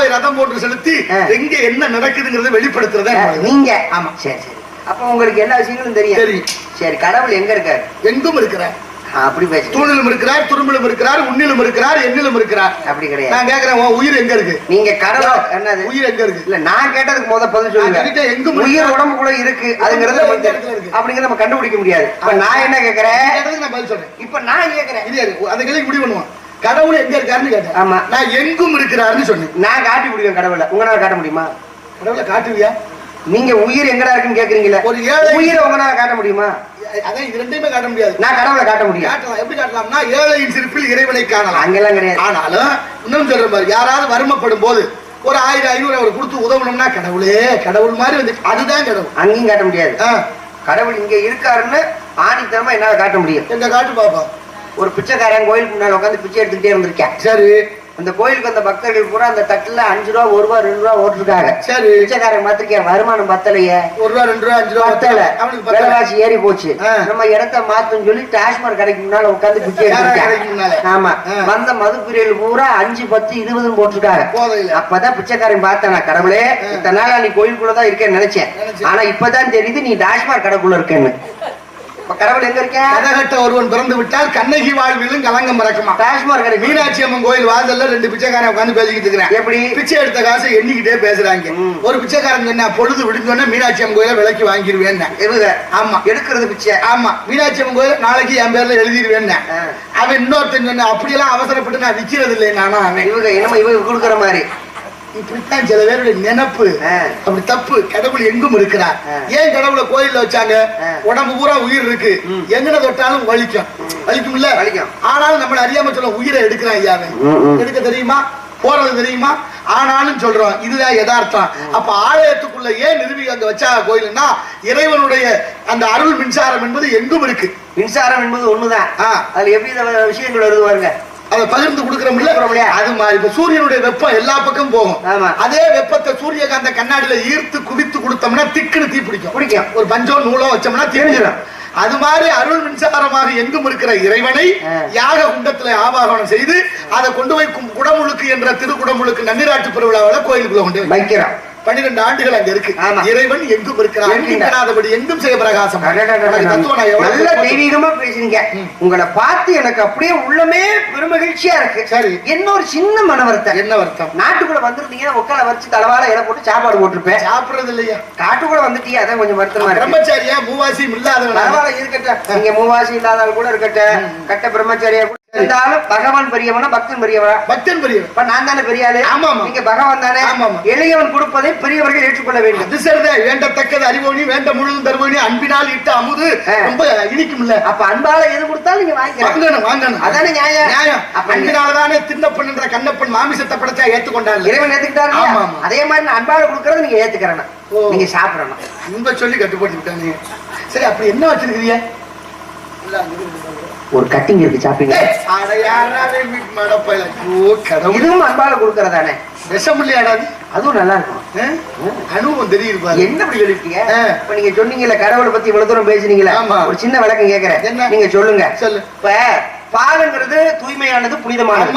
அருளாவை ரதம் போன்று செலுத்தி. எங்க என்ன நடக்குதுங்கிறத வெளிப்படுத்துறதா நீங்க. ஆமா. சரி சரி. அப்ப உங்களுக்கு எல்லா விஷயங்களும் தெரியும். தெரியும். சரி கடவுள் எங்க இருக்காரு? எங்கும் இருக்கிறார். அப்படி பேச தூணிலும் இருக்கிறார் துரும்பிலும் இருக்கிறார் உன்னிலும் இருக்கிறார் எண்ணிலும் இருக்கிறார். அப்படி கிடையாது. நான் கேக்குறேன் உன் உயிர் எங்க இருக்கு? நீங்க கடவுள் என்னது? உயிர் எங்க இருக்கு? இல்ல நான் கேட்டதுக்கு முத பதில் சொல்லுங்க எங்கும் உயிர்? உடம்புக்குள்ள இருக்கு அதுங்கிறது? அப்படிங்கறத நம்ம கண்டுபிடிக்க முடியாது. இப்ப நான் என்ன கேக்குறேன்? நான் பதில் சொல்றேன். இப்ப நான் கேக்குறேன். இது? அந்த கேள்வி முடிவு பண்ணுவான் கடவுள் எங்க இருக்காருன்னு கேட்டேன். ஆமா. நான் எங்கும் இருக்கிறாருன்னு சொன்னேன். நான் காட்டி முடியும் கடவுளை. உங்களால காட்ட முடியுமா? கடவுளை காட்டுவியா? நீங்க உயிர் எங்கடா இருக்குன்னு கேக்குறீங்களே ஒரு ஏழை- உயிரை உங்களால காட்ட முடியுமா? அதான் இது ரெண்டையுமே காட்ட முடியாது. நான் கடவுளை காட்ட முடியும் காட்டலாம். எப்படி காட்டலாம்னா ஏழையின் சிரிப்பில் இறைவனை காணலாம். அங்கெல்லாம் கிடையாது. ஆனாலும் இன்னும் சொல்றேன் பாரு யாராவது வறுமைப்படும் போது ஒரு ஆயிரம் ஐநூறு அவர் கொடுத்து உதவணும்னா கடவுளே கடவுள் மாதிரி வந்து அதுதான் கடவுள். அங்கேயும் காட்ட முடியாது. கடவுள் இங்க இருக்காருன்னு ஆணித்தனமா என்னால காட்ட முடியும். எங்க காட்டு பாப்போம் ஒரு பிச்சைக்காரன் கோயிலுக்கு முன்னால உட்காந்து பிச்சை எடுத்துக்கிட்டே இருந்திருக்கேன் சரி. அந்த கோயிலுக்கு வந்த பக்தர்கள் பூரா அந்த தட்டுல அஞ்சு ரூபா ஒரு ரூபா ரெண்டு ரூபா ஓட்டுருக்காங்க. சரி. பிச்சைக்காரன் மாத்திருக்கேன் வருமானம் பத்தலையே. ஒரு ரூபா ரெண்டு ரூபா அஞ்சு ரூபா பத்தல. விலைவாசி ஏறி போச்சு. நம்ம இடத்த மாத்துன்னு சொல்லி டாஸ்மாக் கடைக்கு முன்னால உட்காந்து பிச்சை எடுத்துருக்காங்க முன்னால? ஆமா. வந்த மது பிரியல் பூரா அஞ்சு பத்து இருபதுன்னு போட்டிருக்காங்க. அப்பதான் பிச்சைக்காரன் பார்த்தேன் நான் கடவுளே இத்தனை நாளா நீ கோயிலுக்குள்ளதான் இருக்கேன்னு நினைச்சேன். ஆனா இப்பதான் தெரியுது நீ டாஸ்மாக் கடைக்குள்ள இருக்கேன்னு. கடவுள் எங்க இருக்கேன் கதகட்ட ஒருவன் பிறந்து விட்டால் கண்ணகி வாழ்விலும் கலங்கம் மறக்குமா? டாஸ்மாக் கடை மீனாட்சி அம்மன் கோயில் வாசல்ல ரெண்டு பிச்சைக்காரன் உட்காந்து பேசிக்கிட்டு இருக்கிறேன். எப்படி? பிச்சை எடுத்த காசை எண்ணிக்கிட்டே பேசுறாங்க. ஒரு பிச்சைக்காரன் சொன்னா பொழுது விடுஞ்சோடனே மீனாட்சி அம்மன் கோயில விலைக்கு வாங்கிடுவேன் ஆமா. எடுக்கிறது பிச்சை. ஆமா. மீனாட்சி அம்மன் கோயில் நாளைக்கு என் பேர்ல எழுதிடுவேன். அவன் இன்னொருத்தன் சொன்ன அப்படியெல்லாம் அவசரப்பட்டு நான் விக்கிறது இல்லை நானா இவங்க என்னமோ இவங்க கொடுக்குற மாதிரி. இப்படித்தான் சில பேருடைய நினைப்பு. அப்படி தப்பு கடவுள் எங்கும் இருக்கிறார். ஏன் கடவுளை கோயில்ல வச்சாங்க. உடம்பு பூரா உயிர் இருக்கு. எங்கன தொட்டாலும் வலிக்கும் வலிக்கும்ல வலிக்கும். ஆனாலும் நம்மள அறியாம சொல்ல உயிரை எடுக்கிறான் ஐயாவே. எடுக்க தெரியுமா போறது தெரியுமா ஆனாலும் சொல்றோம் இதுதான் யதார்த்தம் அப்ப ஆலயத்துக்குள்ள ஏன் நிறுவி அங்க வச்சா கோயில்னா இறைவனுடைய அந்த அருள் மின்சாரம் என்பது எங்கும் இருக்கு மின்சாரம் என்பது ஒண்ணுதான். அதுல எப்படி விஷயங்கள் வருது பாருங்க அதை பகிர்ந்து கொடுக்கிறோம்ல. அது மாதிரி இப்ப சூரியனுடைய வெப்பம் எல்லா பக்கம் போகும். அதே வெப்பத்தை சூரியகாந்த கண்ணாடியில ஈர்த்து குவித்து கொடுத்தோம்னா திக்குன்னு தீ பிடிக்கும். பிடிக்கும். ஒரு பஞ்சோ நூலோ வச்சோம்னா தெரிஞ்சிடும். அது மாதிரி அருள் மின்சாரமாக எங்கும் இருக்கிற இறைவனை. யாக குண்டத்துல ஆவாகனம் செய்து அதை கொண்டு போய் குடமுழுக்கு என்ற திருக்குடமுழுக்கு நன்னிராட்டு பெருவிழாவில கோயிலுக்குள்ள கொண்டு போய் வைக்கிறோம். பன்னிரெண்டு ஆண்டுகள் அங்க இருக்கு. இறைவன் எங்கும் இருக்கின்றார். எங்கும் செய்ய பிரகாசம். நல்ல தெய்வீகமா பேசுறீங்க. உங்களை பார்த்து எனக்கு அப்படியே உள்ளமே பெருமகிழ்ச்சியா இருக்கு. சரி. என்ன ஒரு சின்ன மன வருத்தம் என்ன வருத்தம்? நாட்டுக்குள்ள வந்திருந்தீங்கன்னா உட்கார வச்சு தலவால இலை போட்டு சாப்பாடு போட்டிருப்பேன். சாப்பிடுறது இல்லையா? காட்டுக்குள்ள வந்துட்டீங்க அதான் கொஞ்சம் வருத்தமா இருக்கு. பிரம்மச்சாரியா? இல்லாதவனா? பரவாயில்ல இருக்கட்டும். நீங்க மூவாசி இல்லாதாலும் கூட இருக்கட்டும். கட்ட பிரம்மச்சாரியா கூட இருந்தாலும் பகவான் பெரியவனா பக்தன் பெரியவனா? பக்தன் பெரியவன். நான் தானே ஆமா. நீங்க பகவான் தானே. எளியவன் கொடுப்பதை பெரியவர்கள் ஏற்றுக்கொள்ள வேண்டும். அது சரிதான். வேண்டத்தக்கது அறிவோனி வேண்ட முழுதும் தருவோனி அன்பினால் இட்ட அமுது. ரொம்ப இனிக்கும்ல. அப்ப அன்பால எது கொடுத்தாலும் நீங்க வாங்கணும் வாங்கணும். அதானே நியாயம்? நியாயம். அப்ப நீங்க- அன்பினால்தானே தின்னப்பன் என்ற கண்ணப்பன் மாமிசத்தை படைச்சா ஏத்துக்கொண்டாள் இறைவன் ஏத்துக்கிட்டாரு. அதே மாதிரி நான் அன்பால கொடுக்கறது நீங்க ஏத்துக்கிறேன். நீங்க சாப்பிடணும். இன்ப சொல்லி கட்டுப்பட்டு விட்டாங்க சரி அப்படி என்ன வச்சிருக்கிறீங்க? ஒரு கட்டிங் இருக்கு கடவுள். இதுவும் அன்பால கொடுக்கறதானே விஷம்? அதுவும் நல்லா இருக்கும்? அனுபவம் தெரியுது. என்ன இப்படி சொல்லிட்டீங்க ஆ. இப்ப நீங்க சொன்னீங்கல்ல கடவுளை பத்தி இவ்வளவு தூரம் பேசுனீங்களா. ஒரு சின்ன விளக்கம் கேக்குறேன்? நீங்க சொல்லுங்க சொல்லு இப்ப பாலுங்கிறது தூய்மையானது புனிதமானது